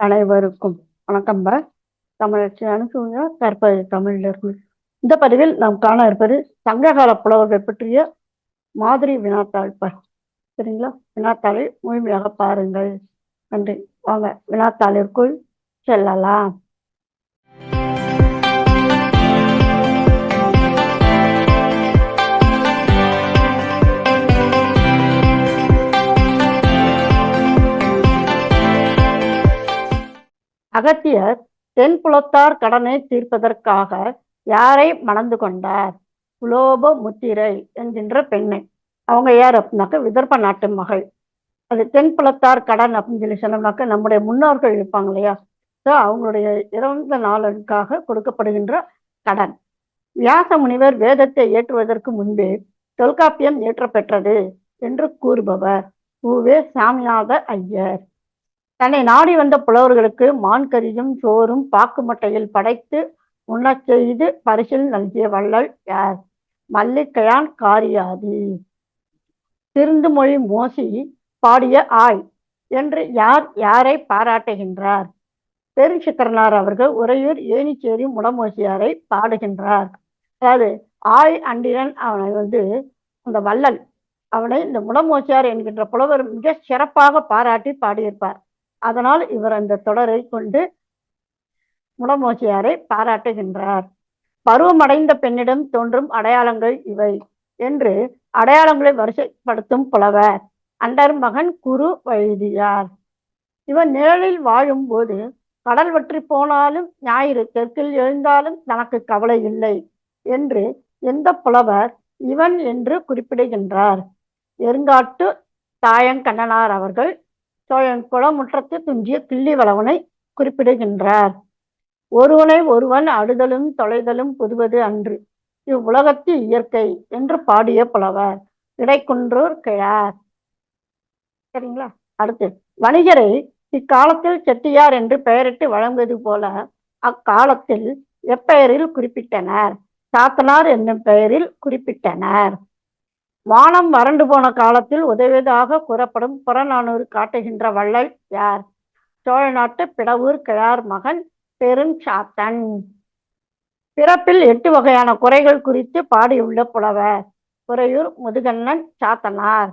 அனைவருக்கும் வணக்கம் ப. தமிழச்சி அனுப்புங்க தற்போது தமிழில் இந்த பதிவில் நாம் காண இருப்பது சங்ககால புலவர்கள் பற்றிய மாதிரி வினாத்தாள் ப. சரிங்களா? வினாத்தாளை முழுமையாக பாருங்கள். நன்றி. வாங்க வினாத்தாளிற்குள் செல்லலாம். அகத்தியர் தென்புலத்தார் கடனை தீர்ப்பதற்காக யாரை மணந்து கொண்டார்? புலோப முத்திரை என்கின்ற பெண்ணை. அவங்க யார் அப்படின்னாக்க விதர்ப்ப நாட்டு மகள். அது தென்புலத்தார் கடன் அப்படின்னு சொல்லி சொன்னோம்னாக்க நம்முடைய முன்னோர்கள் இருப்பாங்க இல்லையா? ஸோ அவங்களுடைய இறந்த நாளுக்காக கொடுக்கப்படுகின்ற கடன். வியாச முனிவர் வேதத்தை ஏற்றுவதற்கு முன்பே தொல்காப்பியம் ஏற்றப்பெற்றது என்று கூறுபவர். உவே சாமிநாத ஐயர். தன்னை நாடி வந்த புலவர்களுக்கு மான்கரியும் சோறும் பாக்கு மட்டையில் படைத்து உண்ணச் செய்து பரிசில் நல்கிய வள்ளல் யார்? மல்லிக்கையான் காரியாதி. திருந்துமொழி மோசி பாடிய ஆய் என்று யார் யாரை பாராட்டுகின்றார்? பெருஞ்சித்திரனார் அவர்கள் உறையூர் ஏனிச்சேரி முடமோசியாரை பாடுகின்றார். அதாவது ஆய் அண்டிரன் அவனை வந்து அந்த வள்ளல் அவனை இந்த முடமோசியார் என்கின்ற புலவர் மிக சிறப்பாக பாராட்டி பாடியிருப்பார். அதனால் இவர் அந்த தொடரை கொண்டு முடமோசியாரை பாராட்டுகின்றார். பருவமடைந்த பெண்ணிடம் தோன்றும் அடையாளங்கள் இவை. என்று அடையாளங்களை வரிசைப்படுத்தும் புலவர். அண்டர் மகன் குரு வழுதியார். இவன் நிழலில் வாழும் போது கடல் வற்றி போனாலும் ஞாயிறு தெற்கில் எழுந்தாலும் தனக்கு கவலை இல்லை என்று எந்த புலவர் இவன் என்று குறிப்பிடுகின்றார். எருங்காட்டு தாயங்கண்ணனார் அவர்கள் சோழன் குளமுற்றத்து துஞ்சிய கிள்ளி வளவனை குறிப்பிடுகின்றார். ஒருவனை ஒருவன் அடுதலும் தொலைதலும் புதுவது அன்று. இவ்வுலகத்து இயற்கை என்று பாடிய புலவர் இடைக்குன்றூர் கிழார். சரிங்களா? அடுத்து வணிகரை இக்காலத்தில் செட்டியார் என்று பெயரிட்டு வழங்குவது போல அக்காலத்தில் எப்பெயரில் குறிப்பிட்டனர்? சாத்தனார் என்னும் பெயரில் குறிப்பிட்டனர். வானம் வறண்டு போன காலத்தில் உதவியதாக கூறப்படும் புறநானூறு காட்டுகின்ற வள்ளல் யார்? சோழ நாட்டு பிடவூர் கிழார் மகன் பெருஞ்சாத்தன். பிறப்பில் எட்டு வகையான குறைகள் குறித்து பாடியுள்ள புலவர். குறையூர் முதுகண்ணன் சாத்தனார்.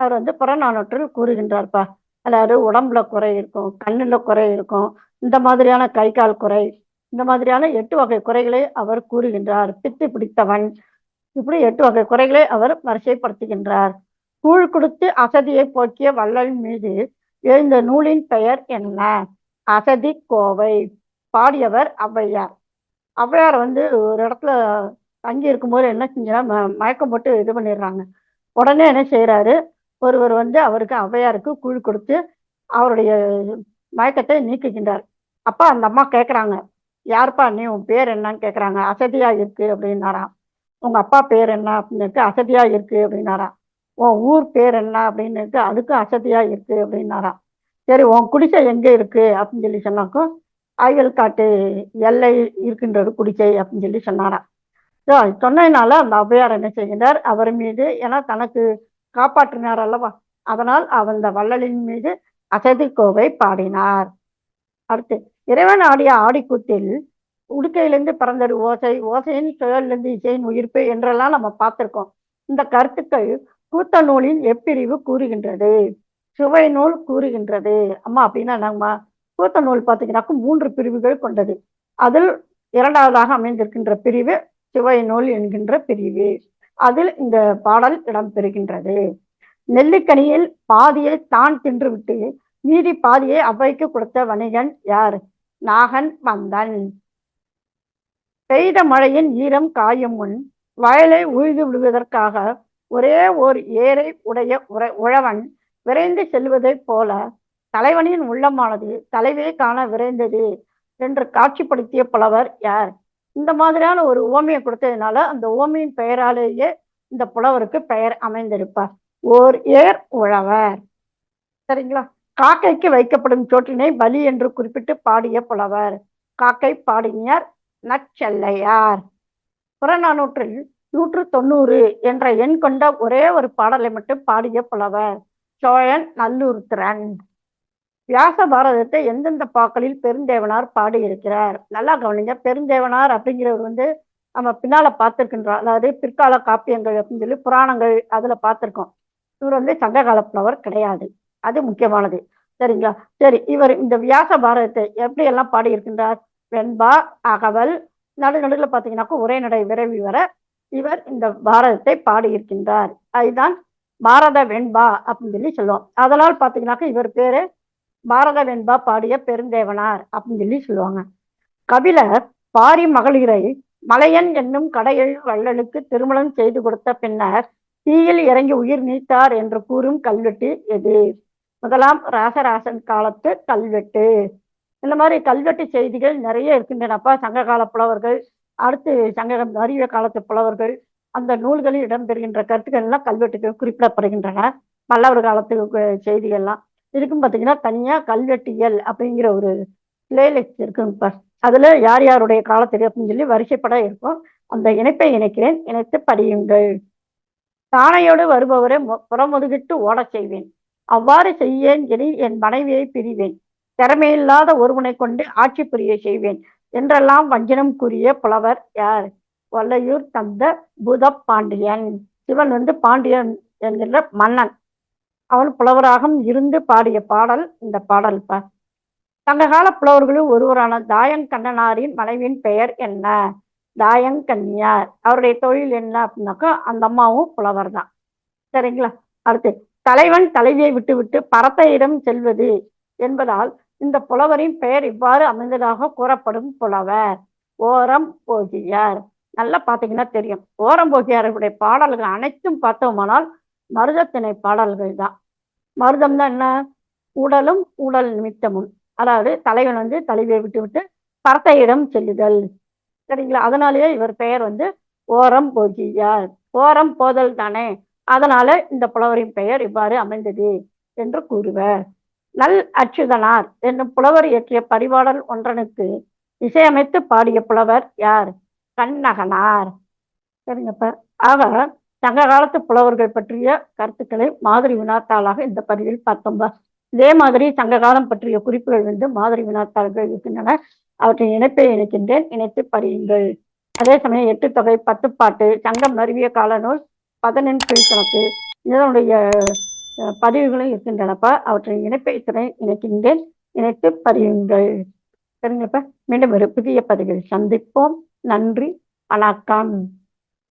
அவர் வந்து புறநானூற்றில் கூறுகின்றார்ப்பா. அதாவது உடம்புல குறை இருக்கும் கண்ணுல குறை இருக்கும் இந்த மாதிரியான கை கால் குறை இந்த மாதிரியான எட்டு வகை குறைகளை அவர் கூறுகின்றார். பித்து பிடித்தவன். இப்படி எட்டு வகை குறைகளை அவர் வரிசைப்படுத்துகின்றார். கூழ் கொடுத்து அசதியை போக்கிய வள்ளல் மீது எழுந்த நூலின் பெயர் என்ன? அசதி கோவை. பாடியவர் ஔவையார். ஔவையார் வந்து ஒரு இடத்துல தங்கி இருக்கும்போது என்ன செஞ்சா மயக்கம் போட்டு இது பண்ணிடுறாங்க. உடனே என்ன செய்கிறாரு ஒருவர் வந்து அவருக்கு ஔவையாருக்கு கூழ் கொடுத்து அவருடைய மயக்கத்தை நீக்குகின்றார். அப்பா அந்த அம்மா கேட்குறாங்க யாருப்பா நீ உன் பேர் என்னன்னு கேட்குறாங்க அசதியாக இருக்கு அப்படின்னாராம். உங்கள் அப்பா பேர் என்ன அப்படின்னு அசதியாக இருக்கு அப்படின்னாராம். உன் ஊர் பேர் என்ன அப்படின்னு அதுக்கும் அசதியாக இருக்கு அப்படின்னாராம். சரி உன் குடிசை எங்கே இருக்குது அப்படின்னு சொல்லி சொன்னாக்கோ ஆயுள் காட்டு எல்லை இருக்கின்றது குடிசை அப்படின்னு சொல்லி சொன்னாராம். ஸோ சொன்னதுனால அந்த ஔவையார் என்ன செய்கின்றார்? அவர் மீது ஏன்னா தனக்கு காப்பாற்றினார் அல்லவா? அதனால் அந்த வள்ளலின் மீது அசதி கோவை பாடினார். அடுத்து இறைவன் ஆடிய ஆடிக்கூத்தில் உடுக்கையிலிருந்து பிறந்தது ஓசை. ஓசையின் சுழல்லேருந்து இசையின் உயிர்ப்பு என்றெல்லாம் நம்ம பார்த்திருக்கோம். இந்த கருத்துக்கள் கூத்த நூலின் எப்பிரிவு கூறுகின்றது. சுவை நூல் கூறுகின்றது. அம்மா அப்படின்னா என்னங்கம்மா கூத்த நூல் பார்த்தீங்கன்னாக்கும் மூன்று பிரிவுகள் கொண்டது. அதில் இரண்டாவதாக அமைந்திருக்கின்ற பிரிவு சுவை நூல் என்கின்ற பிரிவு. அதில் இந்த பாடல் இடம்பெறுகின்றது. நெல்லிக்கனியில் பாதியை தான் தின்றுவிட்டு மீதி பாதியை அவைக்கு கொடுத்த வணிகன் யார்? நாகன் வந்தன். பெய்த மழையின் ஈரம் காயும் முன் வயலை உழுது விடுவதற்காக ஒரே ஓர் ஏரை உடைய உற உழவன் விரைந்து செல்வதைப் போல தலைவனின் உள்ளமானது தலைவே காண விரைந்தது என்று காட்சிப்படுத்திய புலவர் யார்? இந்த மாதிரியான ஒரு உவமையை கொடுத்ததுனால அந்த உவமையின் பெயராலேயே இந்த புலவருக்கு பெயர் அமைந்திருப்பார். ஓர் ஏர் உழவர். சரிங்களா? காக்கைக்கு வைக்கப்படும் சோற்றினை பலி என்று குறிப்பிட்டு பாடிய புலவர். காக்கை பாடினியார் நச்செல்லையார். புறநானூற்றில் நூற்று தொண்ணூறு என்ற எண் கொண்ட ஒரே ஒரு பாடலை மட்டும் பாடிய புலவர் சோழன் நல்லூர்திரன் வியாச பாரதத்தை எந்தெந்த பாக்களில் பெருந்தேவனார் பாடியிருக்கிறார்? நல்லா கவனிங்க. பெருந்தேவனார் அப்படிங்கிறவர் வந்து நம்ம பின்னால பார்த்துருக்கின்றோம். அதாவது பிற்கால காப்பியங்கள் அப்படின்னு சொல்லி புராணங்கள் அதுல பார்த்திருக்கோம். இவர் வந்து சங்ககால புலவர் கிடையாது. அது முக்கியமானது. சரிங்களா? சரி இவர் இந்த வியாச பாரதத்தை எப்படி எல்லாம் பாடியிருக்கின்றார்? வெண்பா அகவல். நடு நடுவில் பார்த்தீங்கன்னாக்கா ஒரே நடை விரைவி வர இவர் இந்த பாரதத்தை பாடியிருக்கின்றார். அதுதான் பாரத வெண்பா அப்படின்னு சொல்லி சொல்லுவோம் அதனால் பார்த்தீங்கன்னாக்கா இவர் பேரு பாரத வெண்பா பாடிய பெருந்தேவனார் அப்படின்னு சொல்லி சொல்லுவாங்க. கபிலர் பாரி மகளிரை மலையன் என்னும் கடையெழு வள்ளலுக்கு திருமணம் செய்து கொடுத்த பின்னர் தீயில் இறங்கி உயிர் நீத்தார் என்று கூறும் கல்வெட்டு எது? முதலாம் ராசராசன் காலத்து கல்வெட்டு. இந்த மாதிரி கல்வெட்டு செய்திகள் நிறைய இருக்கின்றனப்பா சங்ககால புலவர்கள் அடுத்து சங்க அறிவிய காலத்து புலவர்கள் அந்த நூல்களில் இடம்பெறுகின்ற கருத்துக்கள் எல்லாம் கல்வெட்டுகள் குறிப்பிடப்படுகின்றன. பல்லவர் காலத்து செய்திகள்லாம். இதுக்கும் பார்த்தீங்கன்னா தனியாக கல்வெட்டியல் அப்படிங்கிற ஒரு பிளேலிஸ்ட் இருக்குங்கப்பா அதில் யார் யாருடைய காலத்துக்கு அப்படின்னு சொல்லி வரிசைப்பட இருக்கும். அந்த இணைப்பை இணைக்கிறேன். இணைத்து படியுங்கள். தானையோடு வருபவரை புறமுதுகிட்டு ஓடச் செய்வேன். அவ்வாறு செய்யேன் எனில் என் மனைவியை பிரிவேன். திறமையில்லாத ஒருவனை கொண்டு ஆட்சி புரிய செய்வேன். என்றெல்லாம் வஞ்சனம் கூறிய புலவர் யார்? வல்லையூர் தந்த புத பாண்டியன் சிவன் வந்து பாண்டியன் என்கின்ற மன்னன். அவன் புலவராகவும் இருந்து பாடிய பாடல் இந்த பாடல் பா. சங்ககால புலவர்களில் ஒருவரான தாயங்கண்ணனாரின் மனைவியின் பெயர் என்ன? தாயங்கன்னியார் அவருடைய தொழில் என்ன அப்படின்னாக்கா அந்த அம்மாவும் புலவர் தான் சரிங்களா? அடுத்து தலைவன் தலைவியை விட்டுவிட்டு பரத்தையிடம் செல்வது என்பதால் இந்த புலவரின் பெயர் இவ்வாறு அமைந்ததாக கூறப்படும் புலவர். ஓரம் போகியார். நல்லா பார்த்தீங்கன்னா தெரியும். ஓரம் போகியாருடைய பாடல்கள் அனைத்தும் பார்த்தோமானால் மருதத்திணை பாடல்கள் தான். மருதம் தான் என்ன? உடலும் உடல் நிமித்தமும். அதாவது தலைவன் வந்து தலைவியை விட்டு விட்டு பரத்தையிடம் செல்லுதல். சரிங்களா? அதனாலேயே இவர் பெயர் வந்து ஓரம் போகியார். ஓரம் போதல் தானே. அதனால இந்த புலவரின் பெயர் இவ்வாறு அமைந்தது என்று கூறுவர். நல் அச்சுதனார் என்னும் புலவர் இயற்றிய பரிபாடல் ஒன்றனுக்கு இசையமைத்து பாடிய புலவர் யார்? கண்ணகனார். சரிங்கப்ப ஆக சங்க காலத்து புலவர்கள் பற்றிய கருத்துக்களை மாதிரி வினாத்தாளாக இந்த பதிவில் பார்த்தோம்பா இதே மாதிரி சங்க காலம் பற்றிய குறிப்புகள் வந்து மாதிரி வினாத்தாள்கள் இருக்கின்றன. அவற்றின் இணைப்பை இணைக்கின்றேன். இணைத்து படியுங்கள். அதே சமயம் எட்டு தொகை பத்து பாட்டு சங்கம் நறுவிய கால நூல் பதினெண் கீழ்கணக்கு இதனுடைய பதிவுகளும் இருக்கின்றனப்பா அவற்றின் இணைப்பை இணைக்கின்றேன். இணைத்து பதியுங்கள். சரிங்கப்பா மீண்டும் ஒரு புதிய பதிவில் சந்திப்போம். நன்றி. வணக்கம்.